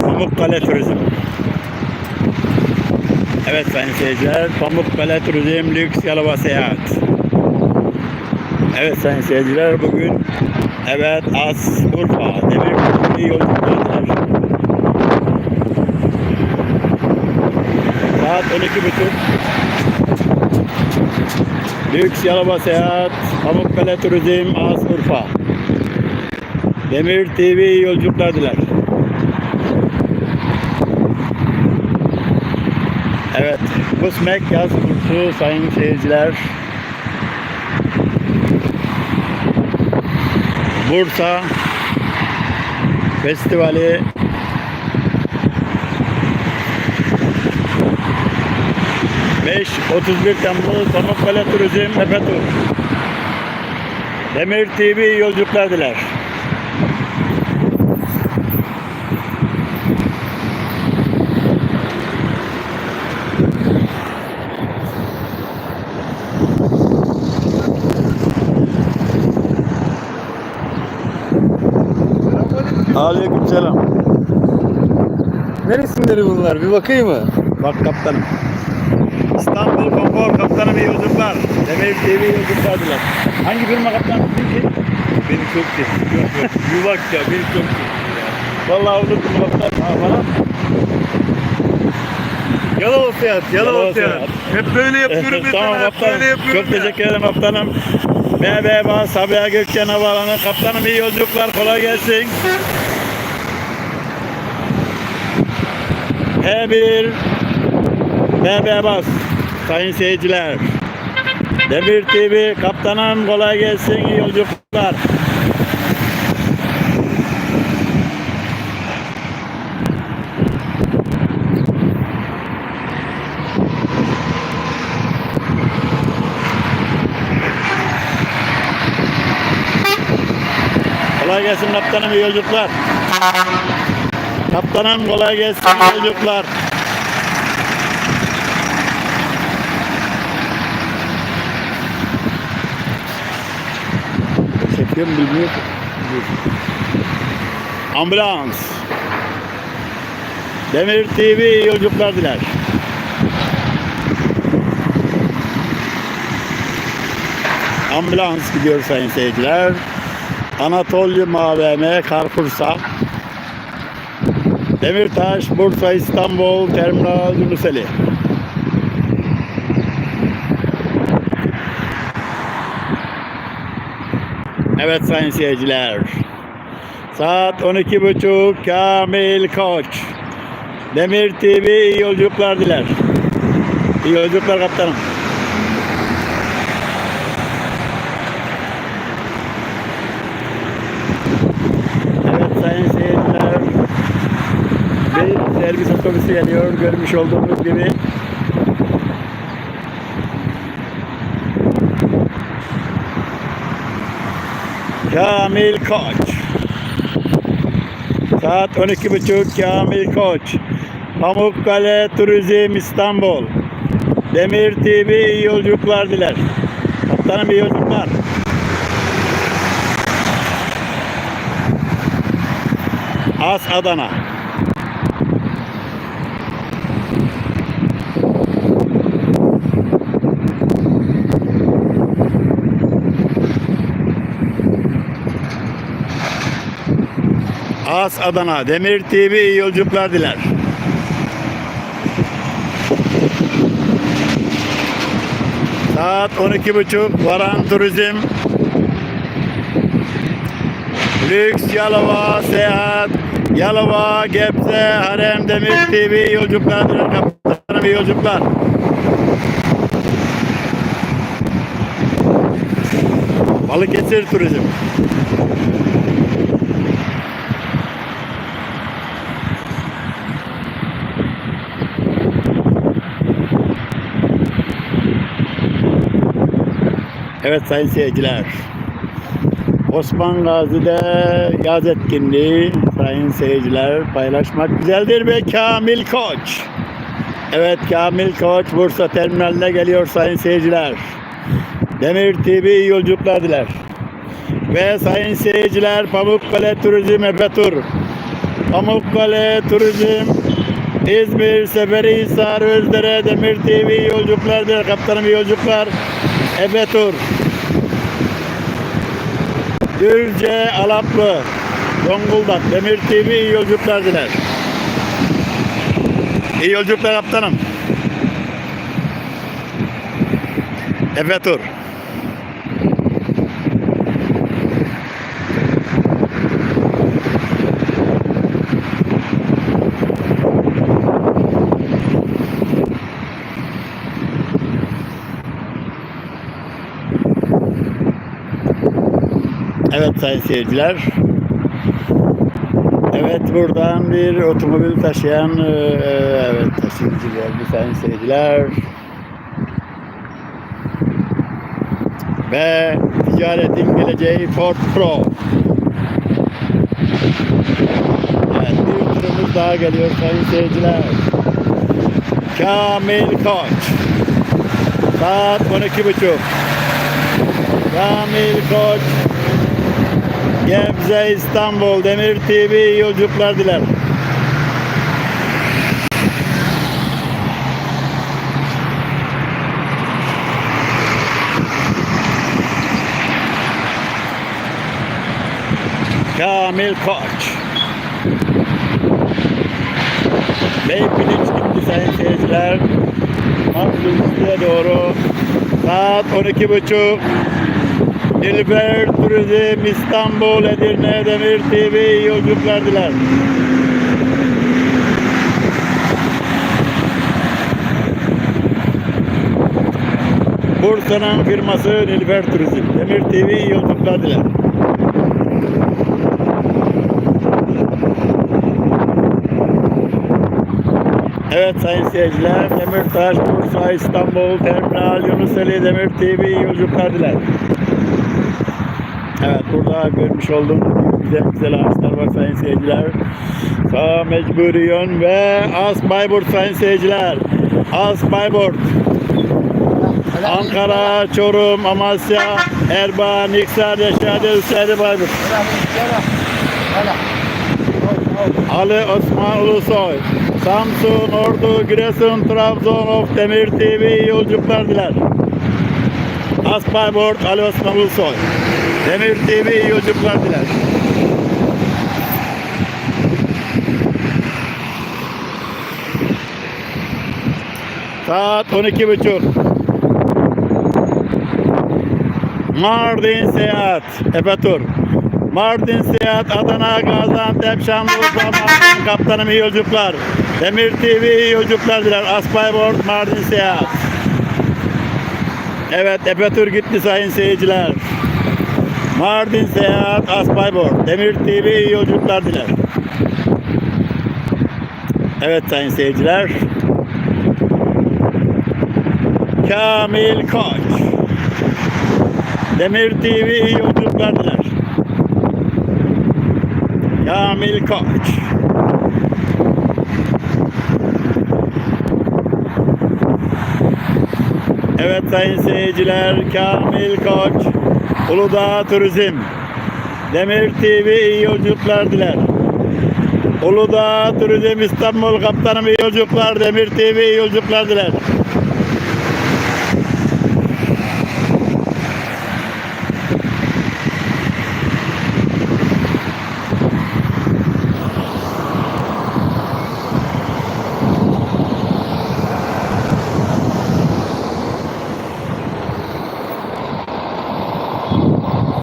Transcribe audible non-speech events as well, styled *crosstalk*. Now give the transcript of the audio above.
Pamukkale Turizm. Evet sayın seyirciler, Pamukkale Turizm Lüks Yalova Seyahat. Evet sayın seyirciler, bugün evet As Urfa Demir yolculuklar. Saat 12.30 Lüks Yalova Seyahat, Pamukkale Turizm, As Urfa. Demir TV yolculuklar diler. Evet, Kusmek yaz kursu sayın seyirciler. Bursa Festivali Beş 31 Temmuz Pamukkale Turizm Efe Tur. Demir TV yolculuklar diler. Aleyküm selam. Neresinleri bunlar? Bir bakayım mı? Bak kaptanım. İstanbul Konfor kaptanım iyi yolculuklar. Demir TV iyi yolculuklar diler. Hangi firma kaptanım? Ki? Beni çok seviyor. Yuvak ya beni çok seviyor. Vallahi unuttum kaptan. Ha, falan. Yalova seyahat, Yalova Yalova seyahat. seyahat. Hep böyle yapıyorum *laughs* tamam kaptanım. Çok ya. teşekkür ederim kaptanım. BB Bas, Sabiha Gökçen Havaalanı. Kaptanım iyi yolculuklar. Kolay gelsin. E1 BB Bas. Sayın seyirciler. Demir TV kaptanım kolay gelsin. iyi yolculuklar. Kolay gelsin kaptanım iyi yolculuklar. Kaptanım kolay gelsin iyi yolculuklar. Çekiyor mu bilmiyor. Ambulans. Demir TV iyi yolculuklar diler. Ambulans gidiyor sayın seyirciler. Anatolyum AVM, Karpursa, Demirtaş, Bursa, İstanbul, Terminal, Yunuseli. Evet sayın seyirciler. Saat 12.30 Kamil Koç. Demir TV iyi yolculuklar diler. İyi yolculuklar kaptanım. Evet sayın seyirciler. Bir servis otobüsü geliyor görmüş olduğunuz gibi. Kamil Koç. Saat 12.30 Kamil Koç. Pamukkale Turizm İstanbul. Demir TV iyi yolculuklar diler. Kaptanım iyi yolculuklar. As Adana. As Adana. Demir TV iyi yolculuklar diler. Saat 12.30 Varan Turizm Lüks Yalova Seyahat Yalova Gebze Harem Demir TV iyi yolculuklar diler kaptanım iyi yolculuklar. Balıkesir Turizm Evet sayın seyirciler. Osman Gazi'de yaz etkinliği sayın seyirciler paylaşmak güzeldir ve Kamil Koç. Evet Kamil Koç Bursa terminaline geliyor sayın seyirciler. Demir TV yolculuklar diler. Ve sayın seyirciler Pamukkale Turizm Efe Tur. Pamukkale Turizm, İzmir, Seferihisar, Özdere, Demir TV yolculuklar diler. Kaptanım yolculuklar. Efe Tur. Gürce, Alaplı, Zonguldak, Demir TV iyi yolculuklar diler. İyi yolculuklar kaptanım. Efe Evet sayın seyirciler. Evet buradan bir otomobil taşıyan e, evet taşıyıcı geldi sayın seyirciler. Ve ticaretin geleceği Ford Pro. Evet bir turumuz daha geliyor sayın seyirciler. Kamil Koç. Saat 12.30. Kamil Koç. Gebze İstanbul Demir TV yolculuklar diler. Kamil Koç. Beypiliç gitti sayın seyirciler. Maksulüstü'ye doğru saat 12.30 Nilüfer Turizm İstanbul Edirne Demir TV iyi yolculuklar diler. Bursa'nın firması Nilüfer Turizm. Demir TV iyi yolculuklar diler. Evet sayın seyirciler, Demirtaş, Bursa, İstanbul, Terminal, Yunuseli, Demir TV iyi yolculuklar diler. Evet burada görmüş olduğum güzel güzel ağaçlar var sayın seyirciler. Sağ mecburi yön ve As Bayburt sayın seyirciler. As Bayburt. Ankara, Çorum, Amasya, Erbaa, Niksar, Reşade, Hüseyin'i Bayburt. Ali Osman Ulusoy. Samsun, Ordu, Giresun, Trabzon, of Demir TV yolculuklar diler. As Bayburt, Ali Osman Ulusoy. Demir TV iyi yolculuklar diler. Saat 12.30. Mardin Seyahat. Efe Tur. Mardin Seyahat, Adana, Gaziantep, Şanlıurfa, Mardin Kaptanım iyi yolculuklar. Demir TV iyi yolculuklar diler. Aspaybord, Mardin Seyahat. Evet, Efe Tur gitti sayın seyirciler. Mardin Seyahat, Aspaybord, Demir TV iyi yolculuklar diler. Evet sayın seyirciler. Kamil Koç. Demir TV iyi yolculuklar diler. Kamil Koç. Evet sayın seyirciler, Kamil Koç, Uludağ Turizm, Demir TV iyi yolculuklar diler. Uludağ Turizm İstanbul Kaptanım iyi yolculuklar, Demir TV iyi yolculuklar diler.